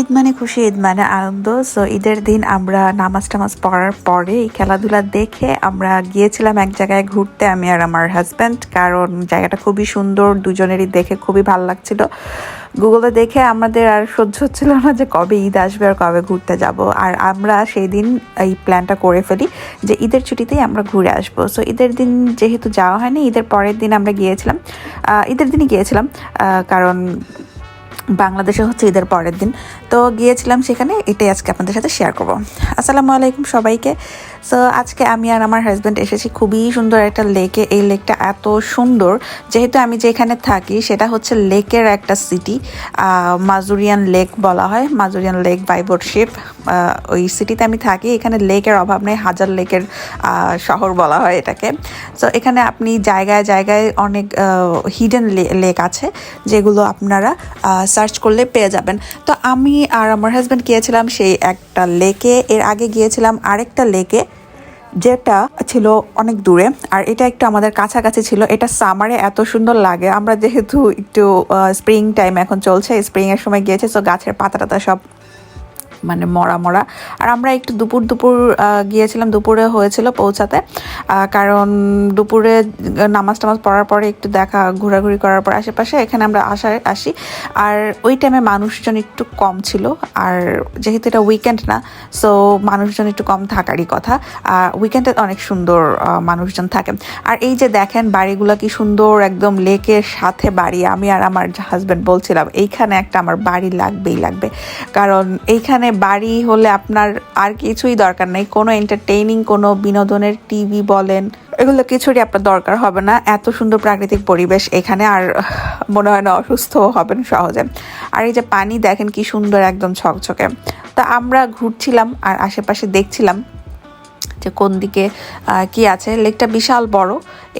ঈদ মানে খুশি, ঈদ মানে আনন্দ। সো ঈদের দিন আমরা নামাজ টামাজ পড়ার পরে এই খেলাধুলা দেখে আমরা গিয়েছিলাম এক জায়গায় ঘুরতে, আমি আর আমার হাজব্যান্ড কারণ জায়গাটা খুবই সুন্দর, দুজনেরই দেখে খুবই ভালো লাগছিল। গুগলে দেখে আমাদের আর সহ্য হচ্ছিল না যে কবে ঈদ আসবে আর কবে ঘুরতে যাব। আর আমরা সেই দিন এই প্ল্যানটা করে ফেলি যে ঈদের ছুটিতেই আমরা ঘুরে আসব। সো ঈদের দিন যেহেতু যাওয়া হয়নি, ঈদের পরের দিন আমরা গিয়েছিলাম ঈদের দিনই গিয়েছিলাম কারণ বাংলাদেশে হচ্ছে ঈদের পরের দিন। তো গিয়েছিলাম সেখানে, এটাই আজকে আপনাদের সাথে শেয়ার করব। আসসালামু আলাইকুম সবাইকে। সো আজকে আমি আর আমার হাজব্যান্ড এসেছি খুবই সুন্দর একটা লেকে এই লেকটা এত সুন্দর, যেহেতু আমি যেখানে থাকি সেটা হচ্ছে লেকের একটা সিটি মাজুরিয়ান লেক বলা হয়। মাজুরিয়ান লেক বাইবোর্ডশিপ ওই সিটিতে আমি থাকি। এখানে লেকের অভাব নেই, হাজার লেকের শহর বলা হয় এটাকে। সো এখানে আপনি জায়গায় জায়গায় অনেক হিডেন লেক আছে, যেগুলো আপনারা সার্চ করলে পেয়ে যাবেন। তো আমি আর আমার হাজব্যান্ড গিয়েছিলাম সেই একটা লেকে এর আগে গিয়েছিলাম আরেকটা লেকে যেটা ছিল অনেক দূরে। আর এটা একটু আমাদের কাছাকাছি ছিল। এটা সামারে এত সুন্দর লাগে। আমরা যেহেতু একটু স্প্রিং টাইম এখন চলছে। স্প্রিং এর সময় গিয়েছে তো গাছের পাতা টাতা সব মানে মরা মরা। আর আমরা একটু দুপুর দুপুর গিয়েছিলাম, দুপুরে হয়েছিল পৌঁছাতে। কারণ দুপুরে নামাজ টামাজ পড়ার পরে একটু দেখা, ঘোরাঘুরি করার পর আশেপাশে এখানে আমরা আসা আসি। আর ওই টাইমে মানুষজন একটু কম ছিল। আর যেহেতু এটা উইকেন্ড না সো মানুষজন একটু কম থাকারই কথা। উইকেন্ডে অনেক সুন্দর মানুষজন থাকে। আর এই যে দেখেন বাড়িগুলো কি সুন্দর, একদম লেকের সাথে বাড়ি। আমি আর আমার হাজব্যান্ড বলছিলাম, এইখানে একটা আমার বাড়ি লাগবেই লাগবে। কারণ এইখানে বাড়ি হলে আপনার আর কিছুই দরকার নেই। কোনো এন্টারটেইনিং কোনো বিনোদনের টিভি বলেন, এগুলো কিছুরই আপনার দরকার হবে না। এত সুন্দর প্রাকৃতিক পরিবেশ এখানে আর মনে হয় না অসুস্থ হবেন সহজে। আর এই যে পানি দেখেন কি সুন্দর একদম ছকছকে। তা আমরা ঘুরছিলাম আর আশেপাশে দেখছিলাম যে কোন দিকে কি আছে। লেকটা বিশাল বড়।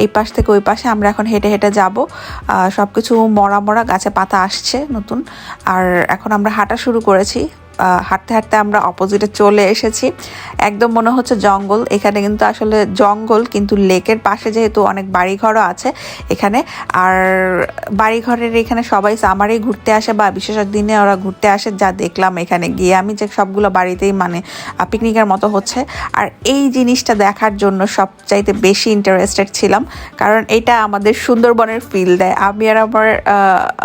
এই পাশ থেকে ওই পাশে আমরা এখন হেঁটে হেঁটে যাব। সব কিছু মরা মরা গাছে পাতা আসছে নতুন। আর এখন আমরা হাঁটা শুরু করেছি। হাঁটতে হাঁটতে আমরা অপোজিটে চলে এসেছি। একদম মনে হচ্ছে জঙ্গল। এখানে কিন্তু আসলে জঙ্গল, কিন্তু লেকের পাশে যেহেতু অনেক বাড়িঘরও আছে এখানে। আর বাড়িঘরের এখানে সবাই সামারেই ঘুরতে আসে বা বিশেষ দিনে ওরা ঘুরতে আসে, যা দেখলাম এখানে গিয়ে। আমি যে সবগুলো বাড়িতেই মানে পিকনিকের মতো হচ্ছে। আর এই জিনিসটা দেখার জন্য সবচাইতে বেশি ইন্টারেস্টেড ছিলাম, কারণ এটা আমাদের সুন্দরবনের ফিল দেয়। আমি আর আমার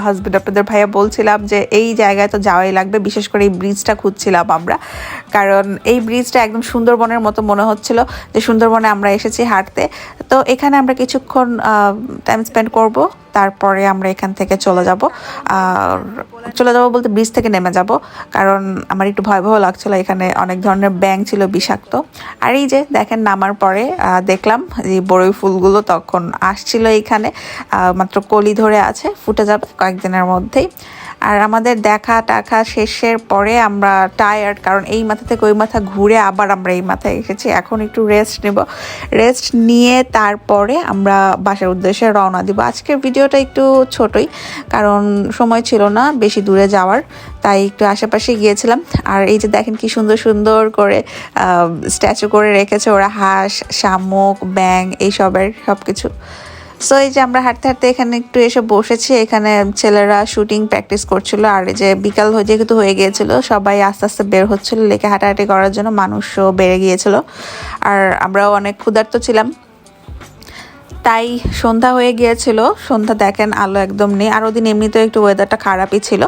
হাজব্যান্ড আপনাদের ভাইয়া বলছিলাম যে, এই জায়গায় তো যাওয়াই লাগবে, বিশেষ করে এই ব্রিজটা খুঁজছিলাম আমরা। কারণ এই ব্রিজটা একদম সুন্দরবনের মতো মনে হচ্ছিল যে সুন্দরবনে আমরা এসেছি হাঁটতে। তো এখানে আমরা কিছুক্ষণ টাইম স্পেন্ড করব, তারপরে আমরা এখান থেকে চলে যাব। আর চলে যাব বলতে ব্রিজ থেকে নেমে যাব। কারণ আমার একটু ভয় ভয় লাগছিল এখানে অনেক ধরনের ব্যাং ছিল বিষাক্ত। আর এই যে দেখেন নামার পরে দেখলাম যে বড়ই ফুলগুলো তখন আসছিল এইখানে আহ, মাত্র কলি ধরে আছে ফুটে যাবে কয়েকদিনের মধ্যেই। আর আমাদের দেখা টাকা শেষের পরে আমরা টায়ার্ড কারণ এই মাথা থেকে ওই মাথা ঘুরে আবার আমরা এই মাথায় এসেছি। এখন একটু রেস্ট নেব। রেস্ট নিয়ে তারপরে আমরা বাসার উদ্দেশ্যে রওনা দিব। আজকের ভিডিওটা একটু ছোটই কারণ সময় ছিল না বেশি দূরে যাওয়ার, তাই একটু আশেপাশে গিয়েছিলাম। আর এই যে দেখেন কি সুন্দর সুন্দর করে স্ট্যাচু করে রেখেছে ওরা, হাঁস, শামুক ব্যাং এইসবের সব কিছু সো এই যে আমরা হাঁটতে হাঁটতে এখানে একটু এসে বসেছি, এখানে ছেলেরা শুটিং প্র্যাকটিস করছিল। আর এই যে বিকাল হয়ে, যেহেতু হয়ে গিয়েছিল, সবাই আস্তে আস্তে বের হচ্ছিল। লেকে হাঁটাহাঁটি করার জন্য মানুষও বেড়ে গিয়েছিল। আর আমরাও অনেক ক্ষুধার্ত ছিলাম। তাই সন্ধ্যা হয়ে গিয়েছিল। সন্ধ্যা দেখেন আলো একদম নেই। আর ওদিন এমনিতেও একটু ওয়েদারটা খারাপই ছিল।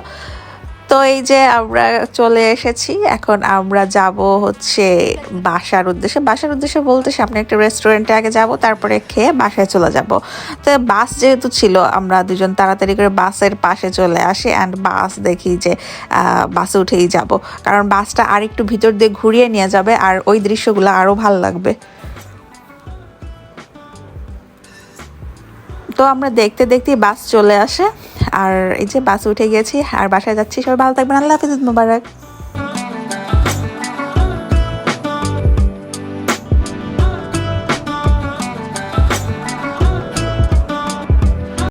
তো এই যে আমরা চলে এসেছি, এখন আমরা যাব হচ্ছে বাসার উদ্দেশ্যে। বাসার উদ্দেশ্যে বলতে সামনে একটা রেস্টুরেন্টে আগে যাব, তারপরে খেয়ে বাসায় চলে যাব। তো বাস যেহেতু ছিল, আমরা দুজন তাড়াতাড়ি করে বাসের পাশে চলে আসি অ্যান্ড বাস দেখি যে বাসে উঠেই যাব। কারণ বাসটা আর একটু ভিতর দিয়ে ঘুরিয়ে নিয়ে যাবে আর ওই দৃশ্যগুলো আরও ভালো লাগবে। তো আমরা দেখতে দেখতে বাস চলে আসে। আর এই যে বাস উঠে গেছি, আর বাসায় যাচ্ছি। সবাই ভালো থাকবেন। আল্লাহ হাফিজ মুবারক।